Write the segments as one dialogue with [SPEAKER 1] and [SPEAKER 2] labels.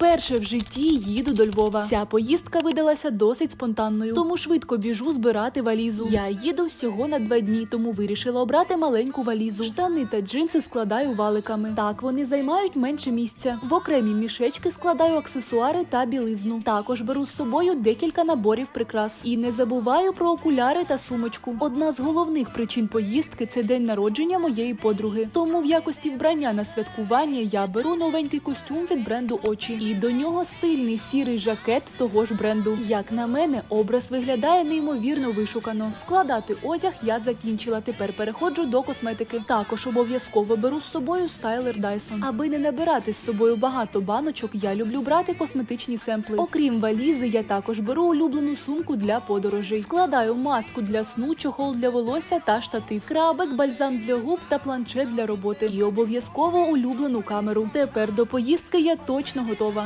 [SPEAKER 1] Вперше в житті їду до Львова. Ця поїздка видалася досить спонтанною, тому швидко біжу збирати валізу. Я їду всього на два дні, тому вирішила обрати маленьку валізу. Штани та джинси складаю валиками. Так вони займають менше місця. В окремі мішечки складаю аксесуари та білизну. Також беру з собою декілька наборів прикрас. І не забуваю про окуляри та сумочку. Одна з головних причин поїздки це день народження моєї подруги. Тому в якості вбрання на святкування я беру новенький костюм від бренду очі. І до нього стильний сірий жакет того ж бренду. Як на мене, образ виглядає неймовірно вишукано. Складати одяг я закінчила. Тепер переходжу до косметики. Також обов'язково беру з собою стайлер Dyson. Аби не набирати з собою багато баночок, я люблю брати косметичні семпли. Окрім валізи, я також беру улюблену сумку для подорожей. Складаю маску для сну, чохол для волосся та штатив, крабик, бальзам для губ та планшет для роботи. І обов'язково улюблену камеру. Тепер до поїздки я точно готова.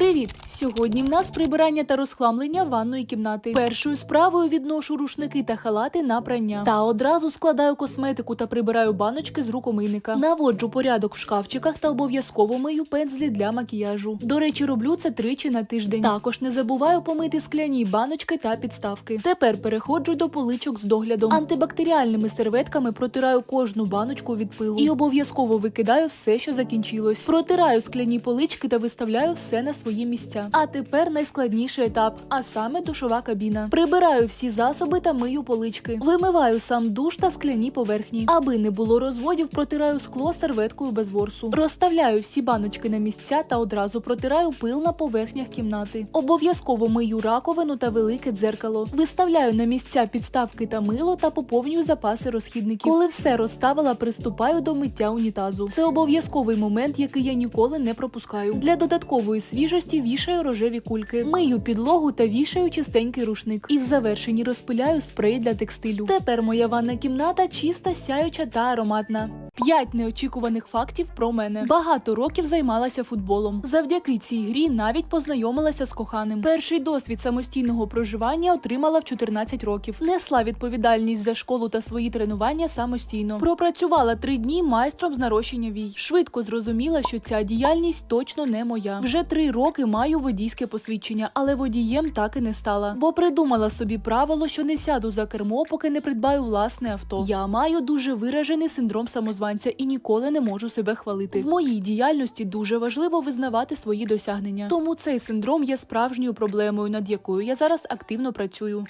[SPEAKER 1] Привіт! Сьогодні в нас прибирання та розхламлення ванної кімнати. Першою справою відношу рушники та халати на прання. Та одразу складаю косметику та прибираю баночки з рукомийника. Наводжу порядок в шкафчиках та обов'язково мию пензлі для макіяжу. До речі, роблю це тричі на тиждень. Також не забуваю помити скляні баночки та підставки. Тепер переходжу до поличок з доглядом. Антибактеріальними серветками протираю кожну баночку від пилу і обов'язково викидаю все, що закінчилось. Протираю скляні полички та виставляю все на свої місця. А тепер найскладніший етап, а саме душова кабіна. Прибираю всі засоби та мию полички. Вимиваю сам душ та скляні поверхні. Аби не було розводів, протираю скло серветкою без ворсу. Розставляю всі баночки на місця та одразу протираю пил на поверхнях кімнати. Обов'язково мию раковину та велике дзеркало. Виставляю на місця підставки та мило та поповнюю запаси розхідників. Коли все розставила, приступаю до миття унітазу. Це обов'язковий момент, який я ніколи не пропускаю. Для додаткової свіжості вішаю рожеві кульки, мию підлогу та вішаю чистенький рушник. І в завершенні розпиляю спрей для текстилю. Тепер моя ванна кімната чиста, сяюча та ароматна. П'ять неочікуваних фактів про мене. Багато років займалася футболом. Завдяки цій грі навіть познайомилася з коханим. Перший досвід самостійного проживання отримала в 14 років. Несла відповідальність за школу та свої тренування самостійно. Пропрацювала три дні майстром з нарощення вій. Швидко зрозуміла, що ця діяльність точно не моя. Вже три роки маю водійське посвідчення, але водієм так і не стала. Бо придумала собі правило, що не сяду за кермо, поки не придбаю власне авто. Я маю дуже виражений синдром самозванця і ніколи не можу себе хвалити. В моїй діяльності дуже важливо визнавати свої досягнення. Тому цей синдром є справжньою проблемою, над якою я зараз активно працюю.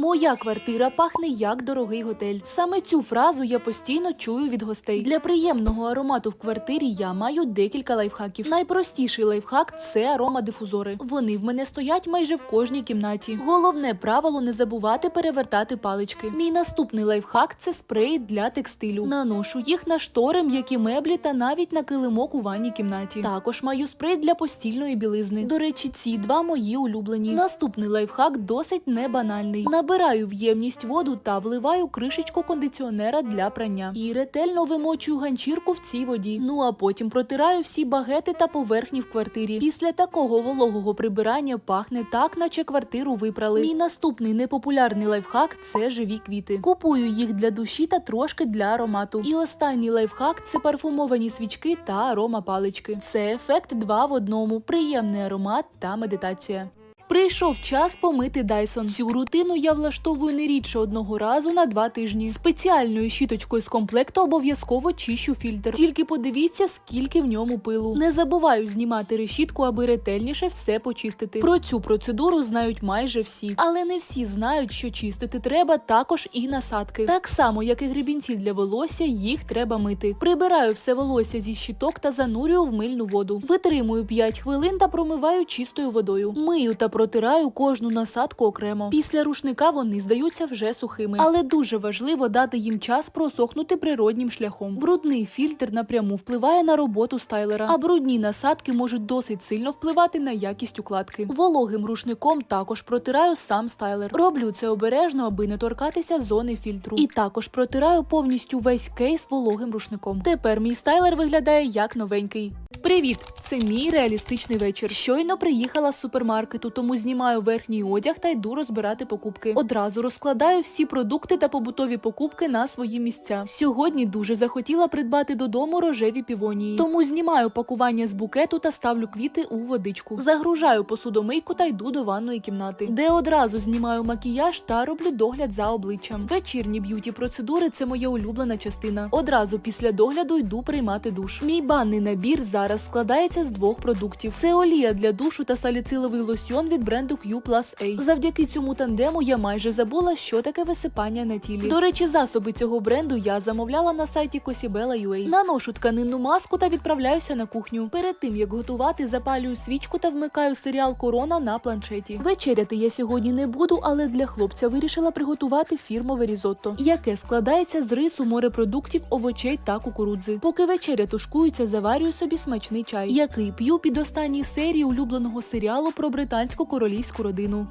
[SPEAKER 1] Моя квартира пахне як дорогий готель. Саме цю фразу я постійно чую від гостей. Для приємного аромату в квартирі я маю декілька лайфхаків. Найпростіший лайфхак це аромадифузори. Вони в мене стоять майже в кожній кімнаті. Головне правило не забувати перевертати палички. Мій наступний лайфхак це спрей для текстилю. Наношу їх на штори, м'які меблі та навіть на килимок у ванній кімнаті. Також маю спрей для постільної білизни. До речі, ці два мої улюблені. Наступний лайфхак досить небанальний. Набираю в ємність воду та вливаю кришечку кондиціонера для прання. І ретельно вимочую ганчірку в цій воді. Ну а потім протираю всі багети та поверхні в квартирі. Після такого вологого прибирання пахне так, наче квартиру випрали. Мій наступний непопулярний лайфхак це живі квіти. Купую їх для душі та трошки для аромату. І останній лайфхак це парфумовані свічки та аромапалички. Це ефект два в одному: приємний аромат та медитація. Прийшов час помити Dyson. Цю рутину я влаштовую не рідше одного разу на два тижні. Спеціальною щіточкою з комплекту обов'язково чищу фільтр. Тільки подивіться, скільки в ньому пилу. Не забуваю знімати решітку, аби ретельніше все почистити. Про цю процедуру знають майже всі, але не всі знають, що чистити треба також і насадки. Так само, як і гребінці для волосся, їх треба мити. Прибираю все волосся зі щіток та занурюю в мильну воду. Витримую 5 хвилин та промиваю чистою водою. Мию та протираю кожну насадку окремо. Після рушника вони здаються вже сухими, але дуже важливо дати їм час просохнути природнім шляхом. Брудний фільтр напряму впливає на роботу стайлера, а брудні насадки можуть досить сильно впливати на якість укладки. Вологим рушником також протираю сам стайлер. Роблю це обережно, аби не торкатися зони фільтру. І також протираю повністю весь кейс вологим рушником. Тепер мій стайлер виглядає як новенький. Привіт! Це мій реалістичний вечір. Щойно приїхала з супермаркету, тому знімаю верхній одяг та йду розбирати покупки. Одразу розкладаю всі продукти та побутові покупки на свої місця. Сьогодні дуже захотіла придбати додому рожеві півонії, тому знімаю пакування з букету та ставлю квіти у водичку. Загружаю посудомийку та йду до ванної кімнати, де одразу знімаю макіяж та роблю догляд за обличчям. Вечірні б'юті процедури це моя улюблена частина. Одразу після догляду йду приймати душ. Мій банний набір зараз складається з двох продуктів: це олія для душу та саліциловий лосьон від бренду Q A. Завдяки цьому тандему я майже забула, що таке висипання на тілі. До речі, засоби цього бренду я замовляла на сайті Cosibella.ua. Наношу тканинну маску та відправляюся на кухню. Перед тим як готувати, запалюю свічку та вмикаю серіал Корона на планшеті. Вечеряти я сьогодні не буду, але для хлопця вирішила приготувати фірмове різотто, яке складається з рису, морепродуктів, овочей та кукурудзи. Поки вечеря тушкується, заварюю собі смачний чай, який п'ю під останній серії улюбленого серіалу про британську королівську родину.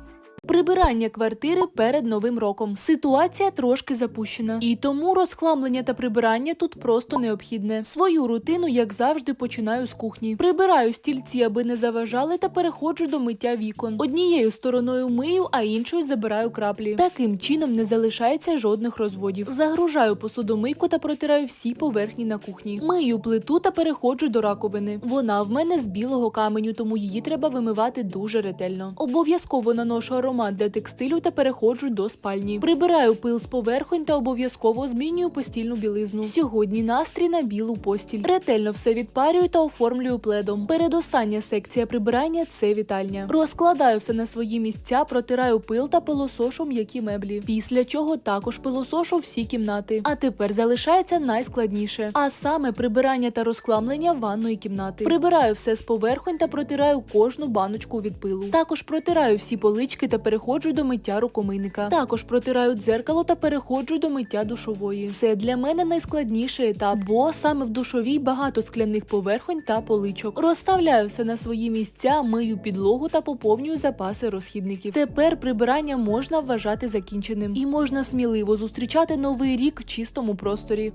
[SPEAKER 1] Прибирання квартири перед новим роком. Ситуація трошки запущена, і тому розхламлення та прибирання тут просто необхідне. Свою рутину, як завжди, починаю з кухні. Прибираю стільці, аби не заважали, та переходжу до миття вікон. Однією стороною мию, а іншою забираю краплі. Таким чином не залишається жодних розводів. Загружаю посудомийку та протираю всі поверхні на кухні. Мию плиту та переходжу до раковини. Вона в мене з білого каменю, тому її треба вимивати дуже ретельно. Обов'язково наношу аромат для текстилю та переходжу до спальні. Прибираю пил з поверхонь та обов'язково змінюю постільну білизну. Сьогодні настрій на білу постіль. Ретельно все відпарюю та оформлюю пледом. Передостання секція прибирання це вітальня. Розкладаю все на свої місця, протираю пил та пилосошу м'які меблі. Після чого також пилосошу всі кімнати. А тепер залишається найскладніше, а саме прибирання та розкламлення ванної кімнати. Прибираю все з поверхонь та протираю кожну баночку від пилу. Також протираю всі полички та переходжу до миття рукомийника. Також протираю дзеркало та переходжу до миття душової. Це для мене найскладніший етап, бо саме в душовій багато скляних поверхонь та поличок. Розставляю все на свої місця, мию підлогу та поповнюю запаси розхідників. Тепер прибирання можна вважати закінченим і можна сміливо зустрічати новий рік в чистому просторі.